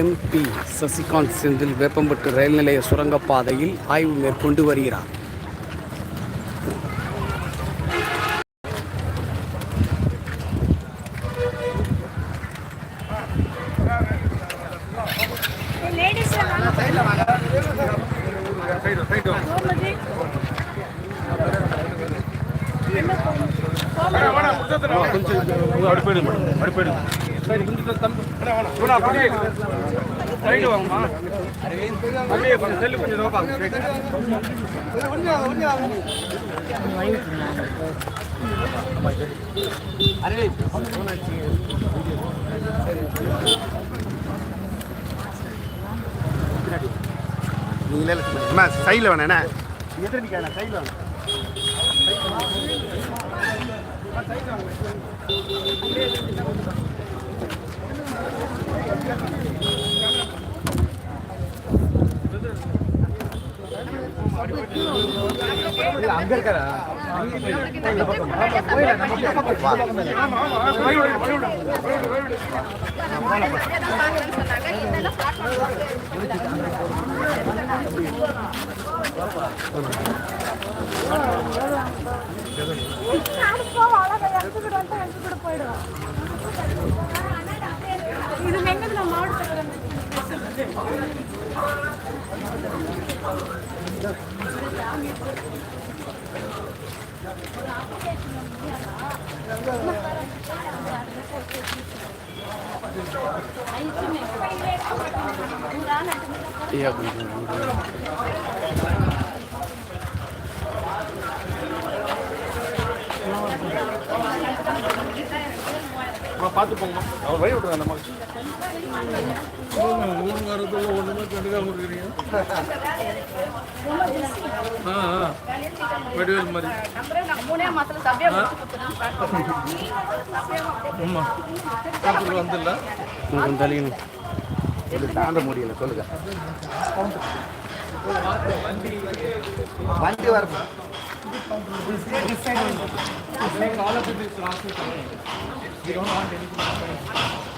MP Sasikanth Senthil Veppampattu rail நிலைய சுரங்கப்பாதையில் ஆய்வு மேற்கொண்டு வருகிறார். லேடிஸ் கோமதி அம்மா சைடில் வேணா என்ன எதிர நிற்காத சைடில் வேணும் அங்க இருக்கா இது ஐயா கொஞ்சம் பார்த்து போங்கம்மா அவர் வழி விட்டுருங்க அந்த மாதிரி. மூணு வாரத்தில் ஒன்றுமே கண்டுக்காம இருக்கிறீங்க ஆ ஆ வடிவேல் மாதிரி ஆமாம் பார்த்துட்டு வந்துடல கொஞ்சம் தள்ளிக்கணும் இது தாண்ட முடியல சொல்லுங்க வண்டி வர பேர் எழுதுங்க கொஞ்சம் ரெண்டு பக்கம் சைடில் சொல்லுங்க கேமராமேன்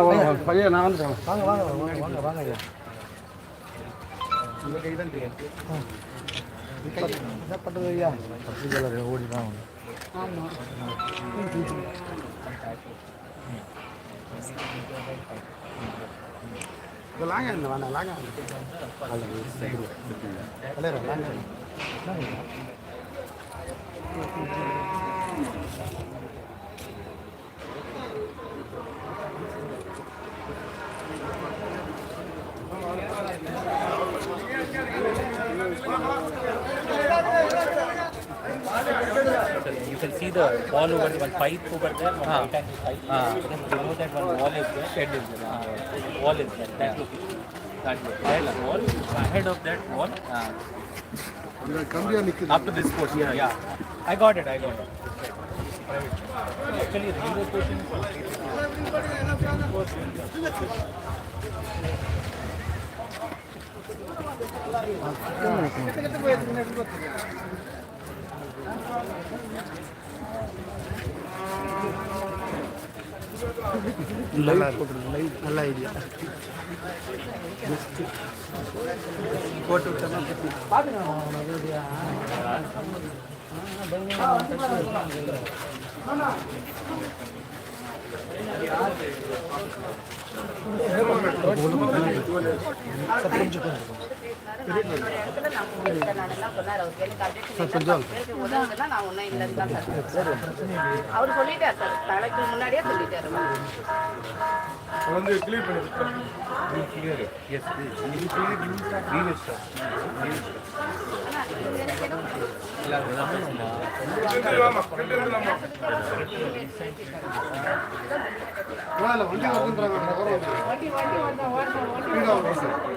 வாங்க பையன் நான் வந்துட்டேன் வாங்க வாங்க வாங்க வாங்க ஐயா என்ன பண்ணுறது ஐயா ஓடி தான் இது லாங்க என்ன வேணாம் லாங்க கலையரா sir. You can see the wall over there, one pipe over there, one ah. right hand pipe. Ah. Then below that one wall is there. Shed is there. Ah. Wall is there. That yeah. looking. That looking. That wall. Ahead of that wall. Ah. Up to this portion. Yeah. yeah. I got it. I got it. Actually, railway station. Thank you. நல்லா நல்ல idea போட்டு விட்டோம்னா இடத்துல அவர் சொல்லிட்டார் sir தலைக்கு முன்னாடியே சொல்லிட்டாரு வந்து கிளியர் பண்ணி எடுத்துலாமா எடுத்துலாமா இல்லை வண்டி வண்டி வண்டி வந்தா வண்டி வண்டி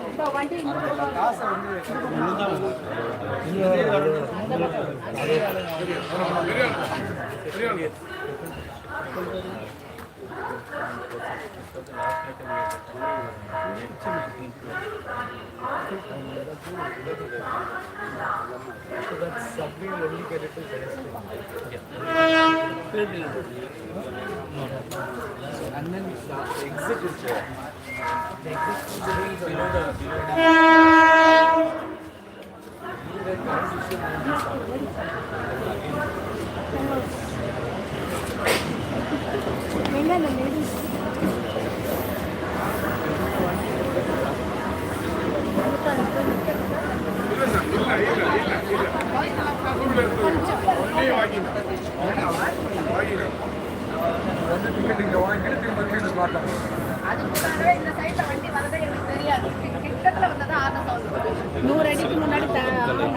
And then the exit is there. 每次出这个意思，我觉得。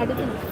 হাঁটুতে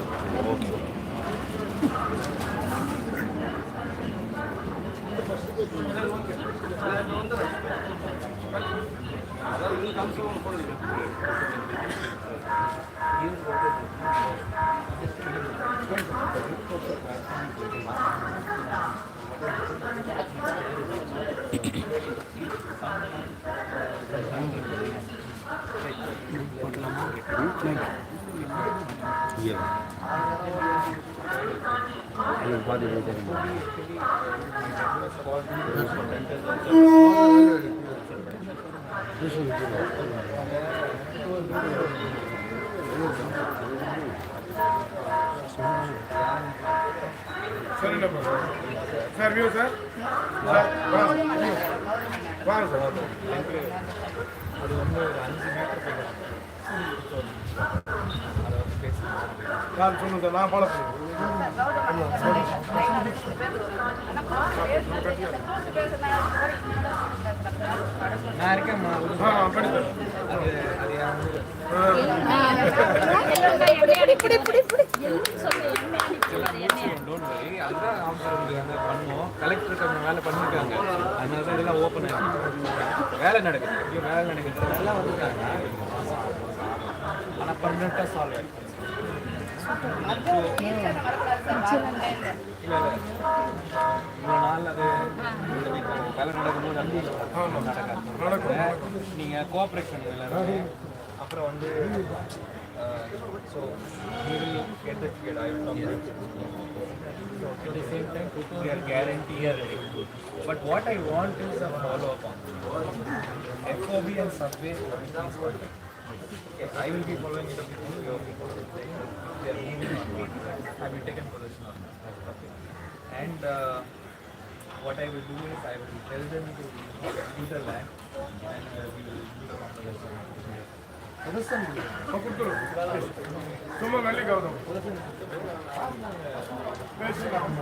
சார் என்ன பண்ணுறோம் sir view sir sir sir அது வந்து ஒரு அஞ்சு மீட்டர் நான் சார் நான் ஃபாலோ நான் இருக்கேன் கலெக்டருக்கு அவங்க வேலை பண்ணியிருக்காங்க அதனால தான் இதெல்லாம் ஓப்பன் ஆகிருக்கு வேலை நடக்குது வேலை நடக்குது நல்லா வந்துருக்காங்க ஆனால் பர்மனெண்ட்டாக சால்வ் ஆகிருக்கு நீங்கள் கோஆப்ரேட் பண்ணுங்க எல்லாருமே அப்புறம் வந்து so we will at the same time, we are guarantee. But what I want is a follow up on FOB and subway. I will be following it up with your. They are moving on. I will take a position on that. Okay. And uh, what I will do is I will tell them to do the land and uh, we will do the conversation. கொடுத்துரு சும்மா நல்லி கௌதம் பேசலாம்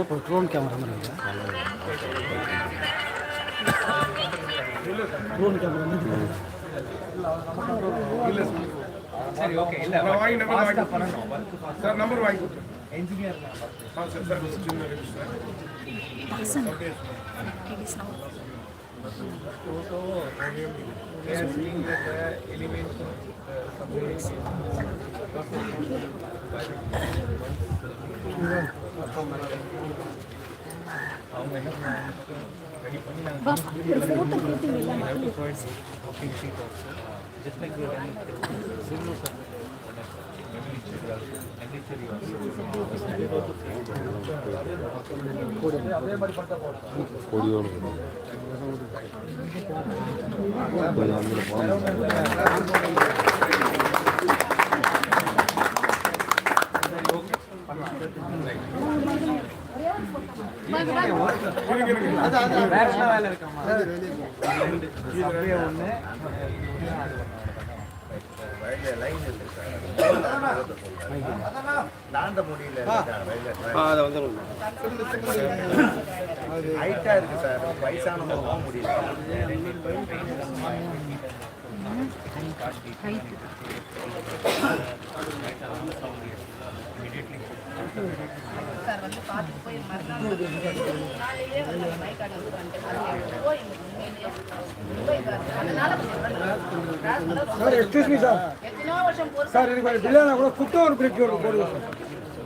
இப்போ drone camera சரி okay இல்ல நான் வாங்கி number வாங்கி ஃபாஸ்டா பண்ணணும் ஒர்க் ஃபாஸ்ட் சார் நம்பர் வாங்கி கொடுத்துரு என்ஜினியர் ஆ சார் சார் சின்ன sir photo they are seeing that the elevation of the subway அவங்க என்ன பண்ணாங்க ரெடி பண்ணி நாங்கள் have to provide booking sheet also just like we are running zero அதே மாதிரி பார்த்தா போதும் தாண்ட முடியல ஹைட்டா இருக்கு சார் வயசானவங்க போக முடியல சார் வந்து பார்த்துட்டு போய் மறுநாள் நாளையிலே வந்து அந்த பைக் அங்கே வந்து வந்துட்டு போய் உண்மையிலேயே போய் சார் அதனால சார் சார் எத்தனையோ வருஷம் சார் எனக்கு பிள்ளைனா கூட குத்தம் ஒரு பிரேக் ஒரு போடுவோம் போடுறேன்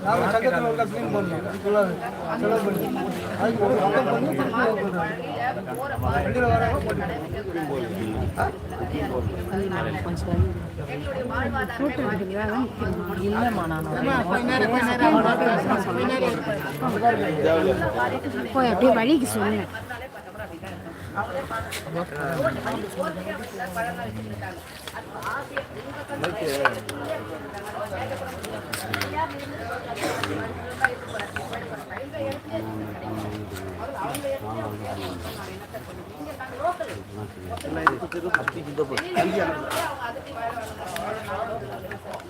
போறவங்க அப்படியே தூக்கி போட்டு சங்கத்தில் உள்ள க்ளீன் பண்ணோம் சொல்லாது செலவு பண்ணி அதுக்கு ஒரு சுத்தம் பண்ணி திருப்பி போடுறோம் வண்டியில் வரவங்க போட்டு இல்லைம்மா போய் அப்படியே வழிக்கு சொல்லுங்க.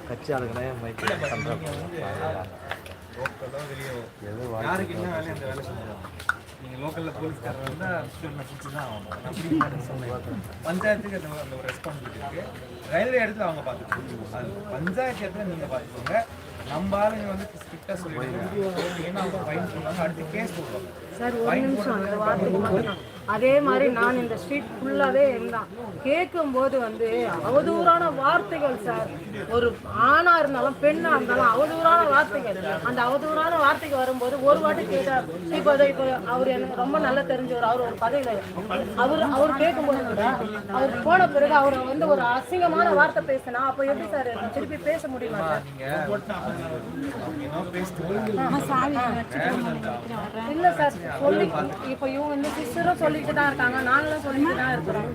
கட்சி ஆளுங்கனே மைக்கு யாருக்கு என்ன வேலை அந்த வேலை செஞ்சிடும் நீங்கள் லோக்கலில் போலீஸ்காரர் வந்தால் ஸ்டூடெண்ட் தான் ஆகணும் பஞ்சாயத்துக்கு அந்த ஒரு ரெஸ்பான்சிபிலிட்டி இருக்குது ரயில்வே இடத்துல அவங்க பார்த்துக்கணும் அது பஞ்சாயத்து இடத்துல நீங்கள் பார்த்துக்கோங்க நம்ம ஆளுங்க வந்து ஸ்ட்ரிக்டாக சொல்லிடுங்க ஏன்னா அவங்க ஃபைன் சொன்னாங்க அடுத்து கேஸ் போடுவாங்க. சார் ஒரு நிமிஷம். அந்த வார்த்தைக்கு மட்டும் அதே மாதிரி நான் இந்த ஸ்ட்ரீட் ஃபுல்லாவே இருந்தான் கேட்கும்போது வந்து அவதூறான வார்த்தைகள் சார் ஒரு ஆணா இருந்தாலும் பெண்ணா இருந்தாலும் அவதூறான வார்த்தைகள். அந்த அவதூறான வார்த்தைக்கு வரும்போது ஒரு வாட்டி கேட்டார் இப்போ இப்போ அவர் எனக்கு ரொம்ப நல்லா தெரிஞ்சவர் அவர் ஒரு பதவியில் அவர் அவர் கேட்கும்போது கூட அவர் போன பிறகு அவர் வந்து ஒரு அசிங்கமான வார்த்தை பேசினா அப்போ எப்படி சார் திருப்பி பேச முடியுமா சார் இல்ல சார் சொல்லி இப்போ இவங்க வந்து சிஸ்டரும் சொல்லிட்டு தான் இருக்காங்க. நாங்களும் சொல்லிட்டு தான் இருக்கிறோம்.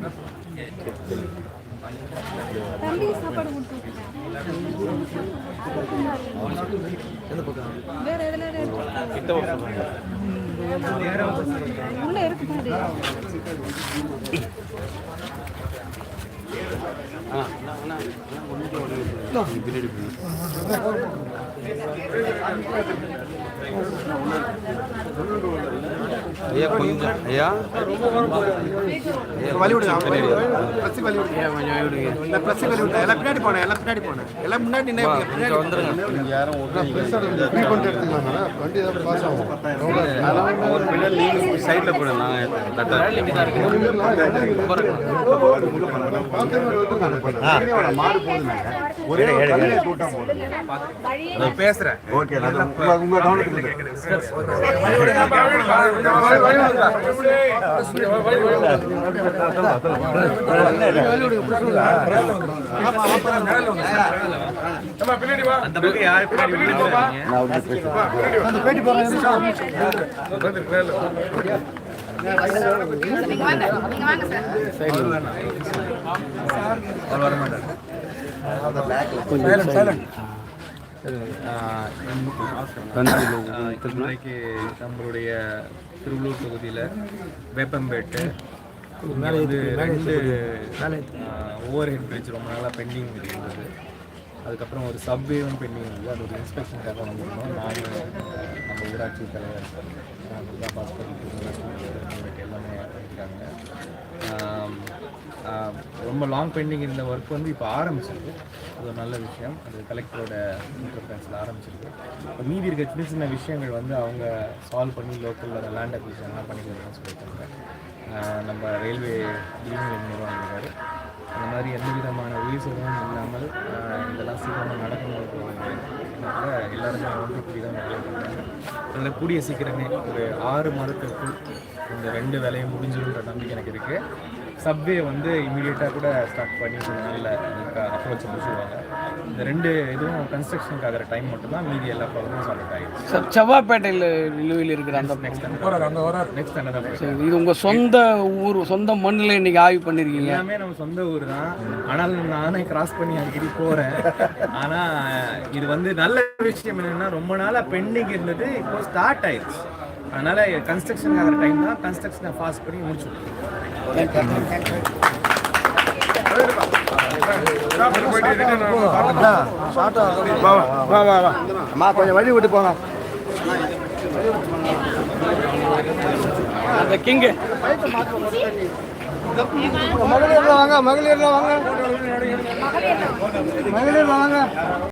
தம்பி சாப்பாடு வேற எதுல இருக்கு? உள்ள இருக்கு பாரு ஐயா கொஞ்சம். ஐயா? வழி விடுங்க. ப்ளஸ் வழி விடுங்க. கொஞ்சம் விடுங்க. இல்லை ப்ளஸ் வழி விடுங்க. எல்லாம் பின்னாடி போனேன் எல்லாம் பின்னாடி போனேன் எல்லாம் முன்னாடி பின்னாடி வந்துருங்க. ஒரு பின்னாடி நீங்க சைடில் போடுங்க நான் மாடு ஒரே பேசுறேன். ஓகே உங்க கவனத்துக்கு பின்னாடி வா அந்த பக்கம் யாரு பின்னாடி அந்த பேட்டி போறேன் நீங்க வாங்க சார் இன்றைக்கு நம்மளுடைய திருவள்ளூர் தொகுதியில் வேப்பம்பேட்டு வந்து ரெண்டு ஓவர் ஹெட் பிரிட்ஜ் ரொம்ப நாளாக பெண்டிங் இருந்தது. அதுக்கப்புறம் ஒரு சப்வேவும் பெண்டிங் இருந்தது. அது ஒரு இன்ஸ்பெக்ஷனுக்காக வந்திருந்தோம் நான் நம்ம ஊராட்சி தலைவர் துர்கா பாஸ்கர் எல்லாமே பண்ணியிருக்காங்க. ரொம்ப லாங் பெண்டிங் இருந்த ஒர்க் வந்து இப்போ ஆரம்பிச்சிருக்கு. அது ஒரு நல்ல விஷயம். அது கலெக்டரோட இன்டர்ஃபரன்ஸில் ஆரம்பிச்சிருக்கு. இப்போ மீதி இருக்க சின்ன சின்ன விஷயங்கள் வந்து அவங்க சால்வ் பண்ணி லோக்கலில் லேண்ட் அக்விஷன்லாம் பண்ணி சொல்லியிருக்காங்க. நம்ம ரயில்வே யூனியன் நிர்வாகம் இருக்காரு அந்த மாதிரி எந்த விதமான உயிர் சேதமும் இல்லாமல் இதெல்லாம் சீக்கிரமாக நடக்கணும் எல்லாருமே ஒன்று கூடி தான் வேலை அதில் கூடிய சீக்கிரமே ஒரு ஆறு மாதத்திற்குள் இந்த ரெண்டு வேலையும் முடிஞ்சிடும்ன்ற நம்பிக்கை எனக்கு இருக்குது சப்வே வந்து இமீடியட்டாக கூட ஸ்டார்ட் பண்ணி கொஞ்ச நாளில் அப்ரோச் முடிச்சுடுவாங்க இந்த ரெண்டு இதுவும் கன்ஸ்ட்ரக்ஷனுக்கு ஆகிற டைம் மட்டும்தான் மீதி எல்லா ப்ராப்ளமும் சால்வ் ஆகிடுச்சு சார் செவ்வாப்பேட்டையில் நிலுவையில் இருக்கிற அந்த நெக்ஸ்ட் நெக்ஸ்ட் சரி, இது உங்கள் சொந்த ஊர் சொந்த மண்ணில் இன்னைக்கு ஆய்வு பண்ணியிருக்கீங்க எல்லாமே நம்ம சொந்த ஊர் தான். ஆனால் நானே கிராஸ் பண்ணி அடிக்கடி போகிறேன் ஆனால் இது வந்து நல்ல விஷயம் என்னன்னா ரொம்ப நாளாக பெண்டிங் இருந்தது இப்போ ஸ்டார்ட் ஆயிடுச்சு. அதனால கன்ஸ்ட்ரக்ஷன் ஆகிற டைம் தான் கன்ஸ்ட்ரக்ஷனை ஃபாஸ்ட் பண்ணி முடிச்சு வா வா வா வா வா அம்மா கொஞ்சம் வழி விட்டு போங்க. அந்த கிங்கு. மகளிர்ல வாங்க மகளிர்ல வாங்க. மகளிர்ல வாங்க.